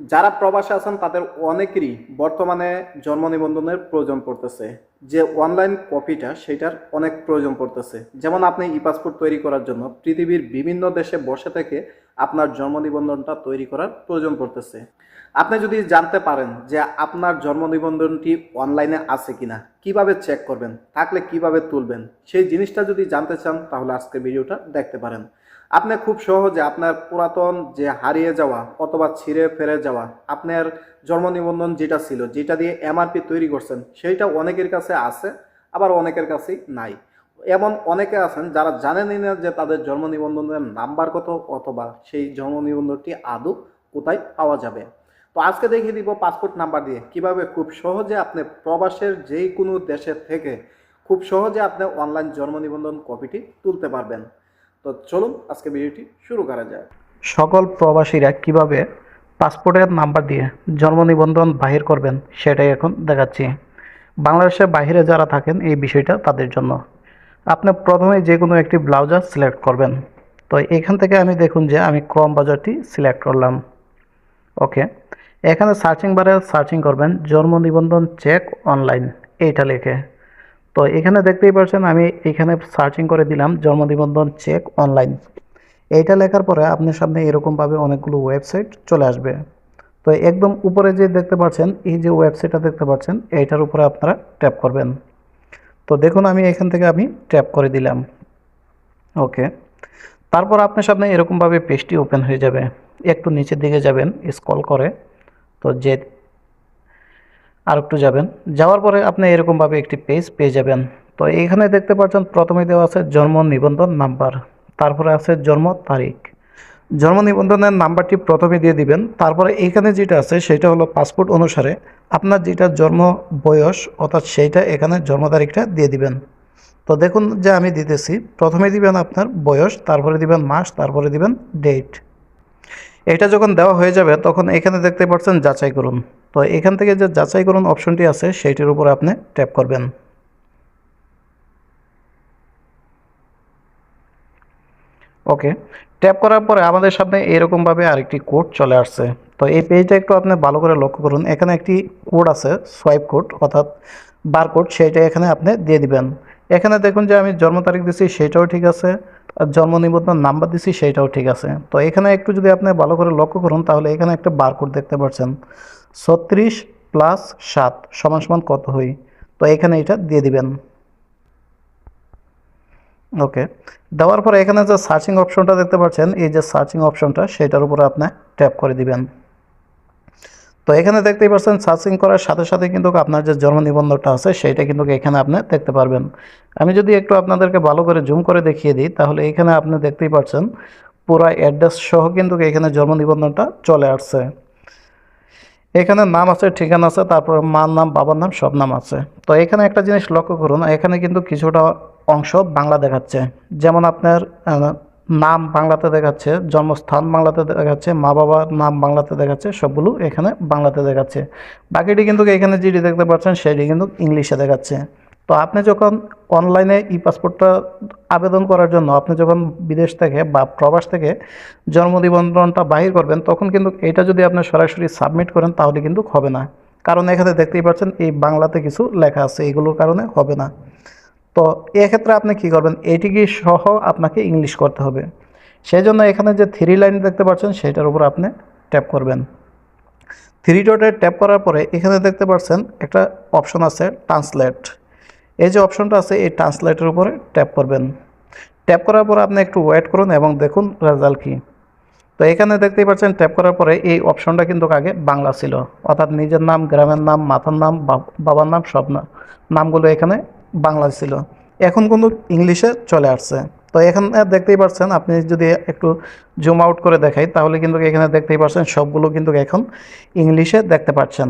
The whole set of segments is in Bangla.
যারা প্রবাসে আছেন, তাদের অনেকেরই বর্তমানে জন্ম নিবন্ধনের প্রয়োজন পড়তেছে। যে অনলাইন কপিটা সেটার অনেক প্রয়োজন পড়তেছে। যেমন আপনি ই পাসপোর্ট তৈরি করার জন্য পৃথিবীর বিভিন্ন দেশে বসে থেকে আপনার জন্ম নিবন্ধনটা তৈরি করার প্রয়োজন পড়তেছে। আপনি যদি জানতে পারেন যে আপনার জন্ম নিবন্ধনটি অনলাইনে আছে কিনা, কীভাবে চেক করবেন, থাকলে কীভাবে তুলবেন, সেই জিনিসটা যদি জানতে চান, তাহলে আজকে ভিডিওটা দেখতে পারেন। আপনি খুব সহজে আপনার পুরাতন যে হারিয়ে যাওয়া অথবা ছিঁড়ে ফেরে যাওয়া আপনার জন্ম নিবন্ধন যেটা ছিল, যেটা দিয়ে এমআরপি তৈরি করছেন, সেইটা অনেকের কাছে আছে, আবার অনেকের কাছেই নাই। এমন অনেকে আছেন যারা জানেনই না যে তাদের জন্ম নিবন্ধনের নাম্বার কত অথবা সেই জন্ম নিবন্ধনটি আদৌ কোথায় পাওয়া যাবে। তো আজকে দেখিয়ে দিব পাসপোর্ট নাম্বার দিয়ে কীভাবে খুব সহজে আপনি প্রবাসের যেই কোনো দেশের থেকে খুব সহজে আপনি অনলাইন জন্ম নিবন্ধন কপিটি তুলতে পারবেন। তো চলুন আজকে ভিডিওটি শুরু করা যায় সকল প্রবাসীরা কীভাবে পাসপোর্টের নাম্বার দিয়ে জন্ম নিবন্ধন বাহির করবেন সেটাই এখন দেখাচ্ছি। বাংলাদেশের বাইরে যারা থাকেন এই বিষয়টা তাদের জন্য। আপনি প্রথমে যে কোনো একটি ব্লাউজার সিলেক্ট করবেন। তো এখান থেকে আমি দেখুন যে আমি ক্রম বাজারটি সিলেক্ট করলাম। ওকে, এখানে সার্চিং বারে সার্চিং করবেন জন্ম নিবন্ধন চেক অনলাইন, এইটা লিখে। তো এখানে দেখতেই পাচ্ছেন আমি এখানে সার্চিং করে দিলাম, জন্ম নিবন্ধন চেক অনলাইন এইটা লেখার পরে আপনার সামনে এরকমভাবে অনেকগুলো ওয়েবসাইট চলে আসবে। তো একদম উপরে যে দেখতে পাচ্ছেন, এই যে ওয়েবসাইটটা দেখতে পাচ্ছেন, এইটার উপরে আপনারা ট্যাপ করবেন। তো দেখুন, আমি এখান থেকে আমি ট্যাপ করে দিলাম। ওকে তারপর আপনার সামনে এরকমভাবে পেজটি ওপেন হয়ে যাবে। একটু নিচের দিকে যাবেন স্কল করে। তো যে আর একটু যাবেন। যাওয়ার পরে আপনি এরকমভাবে একটি পেজ পেয়ে যাবেন। তো এখানে দেখতে পাচ্ছেন প্রথমে দেওয়া আছে জন্ম নিবন্ধন নাম্বার। তারপরে আছে জন্ম তারিখ। জন্ম নিবন্ধনের নাম্বারটি প্রথমে দিয়ে দিবেন। তারপরে এখানে যেটা আছে, সেটা হলো পাসপোর্ট অনুসারে আপনার যেটা জন্ম বয়স, অর্থাৎ সেইটা এখানে জন্ম তারিখটা দিয়ে দিবেন। তো দেখুন যে আমি দিতেছি। প্রথমে দিবেন আপনার বয়স, তারপরে দিবেন মাস, তারপরে দিবেন ডেট এটা যখন দেওয়া হয়ে যাবে, তখন এখানে দেখতে পাচ্ছেন যাচাই করুন। তো এখান থেকে যে যাচাই করুন অপশনটি আছে, সেইটির উপরে আপনি ট্যাপ করবেন। ওকে, ট্যাপ করার পরে আমাদের সামনে এরকমভাবে আরেকটি কোড চলে আসছে। তো এই পেজটা একটু আপনি ভালো করে লক্ষ্য করুন। এখানে একটি কোড আছে, সোয়াইপ কোড, অর্থাৎ বারকোড, সেইটা এখানে আপনি দিয়ে দিবেন। এখানে দেখুন যে আমি জন্ম তারিখ দিছি সেটাও ঠিক আছে। জন্ম নিবন্ধন নাম্বার দিছি, সেইটাও ঠিক আছে। তো এখানে একটু যদি আপনি ভালো করে লক্ষ্য করুন, তাহলে এখানে একটা বারকোড দেখতে পাচ্ছেন। ছত্রিশ প্লাস সাত সমান সমান কত হই? তো এখানে এটা দিয়ে দিবেন। ওকে দেওয়ার পরে এখানে যে সার্চিং অপশনটা দেখতে পাচ্ছেন, এই যে সার্চিং অপশনটা সেটার উপরে আপনি ট্যাপ করে দিবেন। তো এখানে দেখতেই পাচ্ছেন সার্চিং করার সাথে সাথে কিন্তু আপনার যে জন্ম নিবন্ধনটা আছে, সেইটা কিন্তু এখানে আপনি দেখতে পারবেন। আমি যদি একটু আপনাদেরকে ভালো করে জুম করে দেখিয়ে দিই, তাহলে এখানে আপনি দেখতেই পাচ্ছেন, পুরো অ্যাড্রেস সহ কিন্তু এখানে জন্ম নিবন্ধনটা চলে আসছে। এখানে নাম আছে, ঠিকানা আছে, তারপর মার নাম, বাবার নাম, সব নাম আছে। তো এখানে একটা জিনিস লক্ষ্য করুন, এখানে কিন্তু কিছুটা অংশ বাংলা দেখাচ্ছে। যেমন আপনার নাম বাংলাতে দেখাচ্ছে, জন্মস্থান বাংলাতে দেখাচ্ছে, মা বাবার নাম বাংলাতে দেখাচ্ছে, সবগুলো এখানে বাংলাতে দেখাচ্ছে। বাকিটি কিন্তু এখানে যেটি দেখতে পাচ্ছেন, সেটি কিন্তু ইংলিশে দেখাচ্ছে। তো আপনি যখন অনলাইনে ই পাসপোর্টটা আবেদন করার জন্য, আপনি যখন বিদেশ থেকে বা প্রবাস থেকে জন্ম নিবন্ধনটা বাহির করবেন, তখন কিন্তু এটা যদি আপনি সরাসরি সাবমিট করেন, তাহলে কিন্তু হবে না। কারণ এখানে দেখতেই পাচ্ছেন, এই বাংলাতে কিছু লেখা আছে, এগুলোর কারণে হবে না। তো এক্ষেত্রে আপনি কি করবেন? এটিকে সহ আপনাকে ইংলিশ করতে হবে। সেই জন্য এখানে যে থ্রি লাইন দেখতে পাচ্ছেন, সেটার উপর আপনি ট্যাপ করবেন। থ্রি ডটে ট্যাপ করার পরে এখানে দেখতে পাচ্ছেন একটা অপশন আছে ট্রান্সলেট এই যে অপশনটা আছে, এই ট্রান্সলেটের উপরে ট্যাপ করবেন। ট্যাপ করার পর আপনি একটু ওয়েট করুন এবং দেখুন রেজাল্ট কী। তো এখানে দেখতেই পাচ্ছেন ট্যাপ করার পরে এই অপশনটা কিন্তু আগে বাংলা ছিল। অর্থাৎ নিজের নাম, গ্রামের নাম, মাথার নাম বাবার নাম, সব নামগুলো এখানে বাংলা ছিল। এখন কিন্তু ইংলিশে চলে আসছে। তো এখানে দেখতেই পাচ্ছেন আপনি যদি একটু জুম আউট করে দেখাই, তাহলে কিন্তু এখানে দেখতেই পাচ্ছেন সবগুলো কিন্তু এখন ইংলিশে দেখতে পাচ্ছেন।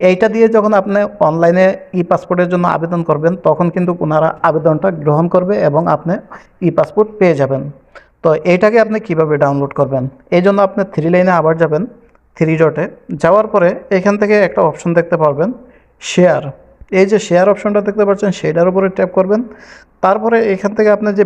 এইটা দিয়ে যখন আপনি অনলাইনে ই পাসপোর্টের জন্য আবেদন করবেন, তখন কিন্তু ওনারা আবেদনটা গ্রহণ করবে এবং আপনি ই পাসপোর্ট পেয়ে যাবেন। তো এইটাকে আপনি কীভাবে ডাউনলোড করবেন? এই জন্য আপনি থ্রি লাইনে আবার যাবেন থ্রি ডটে যাওয়ার পরে এখান থেকে একটা অপশন দেখতে পারবেন শেয়ার এই যে শেয়ার অপশনটা দেখতে পাচ্ছেন সেটার উপরে ট্যাপ করবেন। তারপরে এখান থেকে আপনার যে